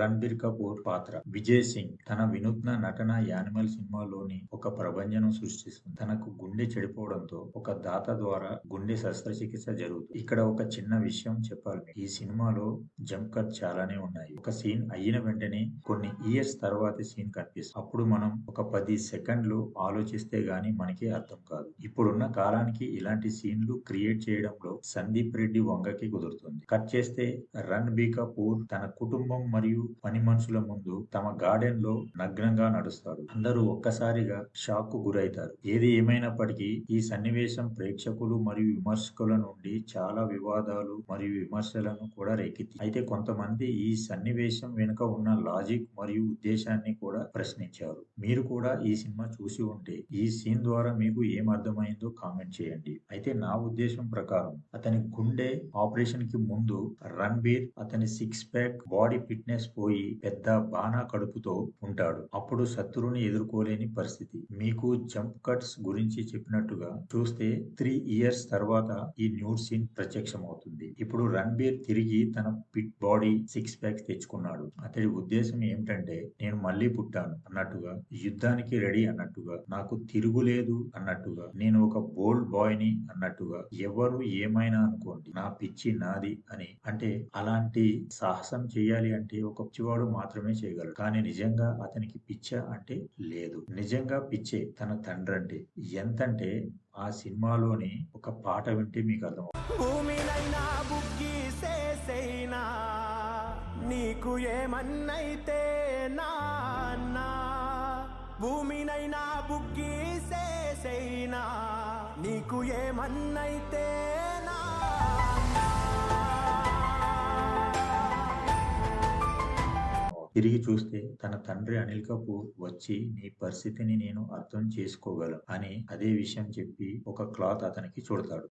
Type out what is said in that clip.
రణబీర్ కపూర్ పాత్ర. విజయ్ సింగ్ తన వినూత్న నటన యానిమల్ సినిమాలోని ఒక ప్రభంజనం సృష్టిస్తుంది. తనకు గుండె చెడిపోవడంతో ఒక దాత ద్వారా గుండె శస్త్రచికిత్స జరుగుతుంది. ఇక్కడ ఒక చిన్న విషయం చెప్పాలి. ఈ సినిమాలో జంప్ కట్ చాలానే ఉన్నాయి. ఒక సీన్ అయిన వెంటనే కొన్ని ఇయర్స్ తర్వాత సీన్ కనిపిస్తుంది. అప్పుడు మనం ఒక పది సెకండ్లు ఆలోచిస్తే గానీ మనకి అర్థం కాదు. ఇప్పుడున్న కాలానికి ఇలాంటి సీన్లు క్రియేట్ చేయడంలో సందీప్ రెడ్డి వంగకి కుదురుతుంది. కట్ చేస్తే రణబీర్ కపూర్ తన కుటుంబం మరియు పని మనుషుల ముందు తమ గార్డెన్లో నగ్నంగా నడుస్తాడు అందరూ ఒక్కసారిగా షాక్కు గురైతారు. ఏది ఏమైనప్పటికీ ఈ సన్నివేశం ప్రేక్షకులు మరియు విమర్శకుల నుండి చాలా వివాదాలు మరియు విమర్శలను కూడా రేకెత్తి అయితే కొంతమంది ఈ సన్నివేశం వెనుక ఉన్న లాజిక్ మరియు ఉద్దేశాన్ని కూడా ప్రశ్నించారు. మీరు కూడా ఈ సినిమా చూసి ఉంటే ఈ సీన్ ద్వారా మీకు ఏం అర్థమైందో కామెంట్ చేయండి. అయితే నా ఉద్దేశం ప్రకారం అతని గుండె ఆపరేషన్కి ముందు రణబీర్ అతని సిక్స్ ప్యాక్ బాడీ ఫిట్నెస్ పోయి పెద్ద బాణా కడుపుతో ఉంటాడు. అప్పుడు శత్రువుని ఎదుర్కోలేని పరిస్థితి. మీకు జంప్ కట్స్ గురించి చెప్పినట్టుగా చూస్తే త్రీ ఇయర్స్ తర్వాత ఈ న్యూడ్ సీన్ ప్రత్యక్షం అవుతుంది ఇప్పుడు రణబీర్ తిరిగి తన పిట్ బాడీ సిక్స్ ప్యాక్స్ తెచ్చుకున్నాడు. అతడి ఉద్దేశం ఏమిటంటే నేను మళ్ళీ పుట్టాను అన్నట్టుగా యుద్ధానికి రెడీ అన్నట్టుగా నాకు తిరుగులేదు అన్నట్టుగా నేను ఒక బోల్డ్ బాయ్ని అన్నట్టుగా ఎవరు ఏమైనా అనుకోండి నా పిచ్చి నాది అని. అంటే అలాంటి సాహసం చేయాలి అంటే ఒక పిచ్చివాడు మాత్రమే చేయగలడు. కానీ నిజంగా అతనికి పిచ్చ అంటే లేదు. నిజంగా పిచ్చే తన తండ్రి అంటే ఎంతంటే ఆ సినిమాలోని ఒక పాట వింటే మీకు అర్థం భూమినైనా నీకు ఏమన్నైతే నాన్నా? భూమినైనా బుక్కి సేసైనా నీకు ఏమన్నైతే తిరిగి చూస్తే తన తండ్రి అనిల్ కపూర్ వచ్చి నీ పరిస్థితిని నేను అర్థం చేసుకోగలను అని అదే విషయం చెప్పి ఒక క్లాత్ అతనికి చుడతాడు.